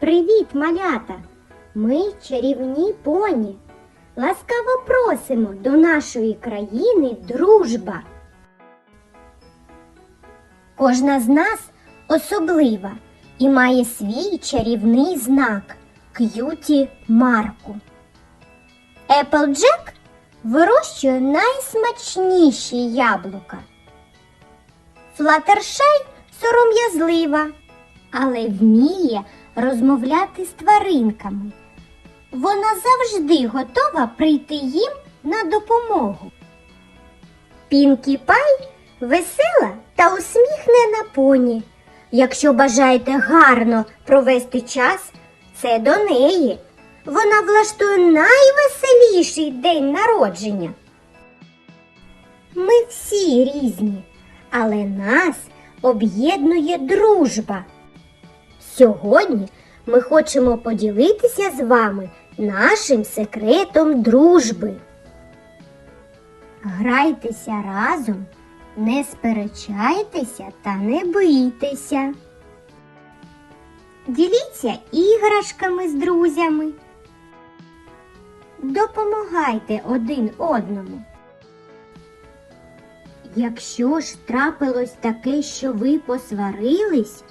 Привіт, малята! Ми чарівні поні. Ласкаво просимо до нашої країни дружба. Кожна з нас особлива і має свій чарівний знак к'юті марку. Еплджек вирощує найсмачніші яблука. Флатершей сором'язлива, але вміє розмовляти з тваринками. Вона завжди готова прийти їм на допомогу. Пінкі Пай весела та усміхнена поні. Якщо бажаєте гарно провести час, це до неї. Вона влаштує найвеселіший день народження. Ми всі різні, але нас об'єднує дружба. Сьогодні ми хочемо поділитися з вами нашим секретом дружби. Грайтеся разом, не сперечайтеся та не бийтеся. Діліться іграшками з друзями. Допомагайте один одному. Якщо ж трапилось таке, що ви посварились,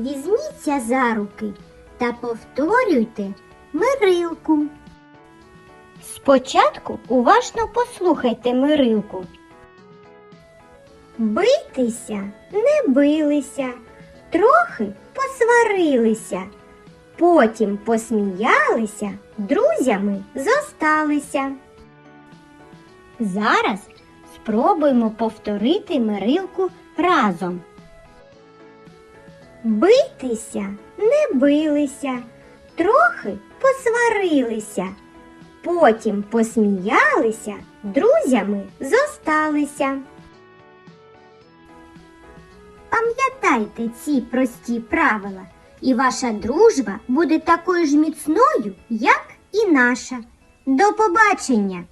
візьміться за руки та повторюйте мирилку. Спочатку уважно послухайте мирилку. Битися не билися, трохи посварилися, потім посміялися, друзями зосталися. Зараз спробуємо повторити мирилку разом. Битися не билися, трохи посварилися, потім посміялися, друзями зосталися. Пам'ятайте ці прості правила, і ваша дружба буде такою ж міцною, як і наша. До побачення!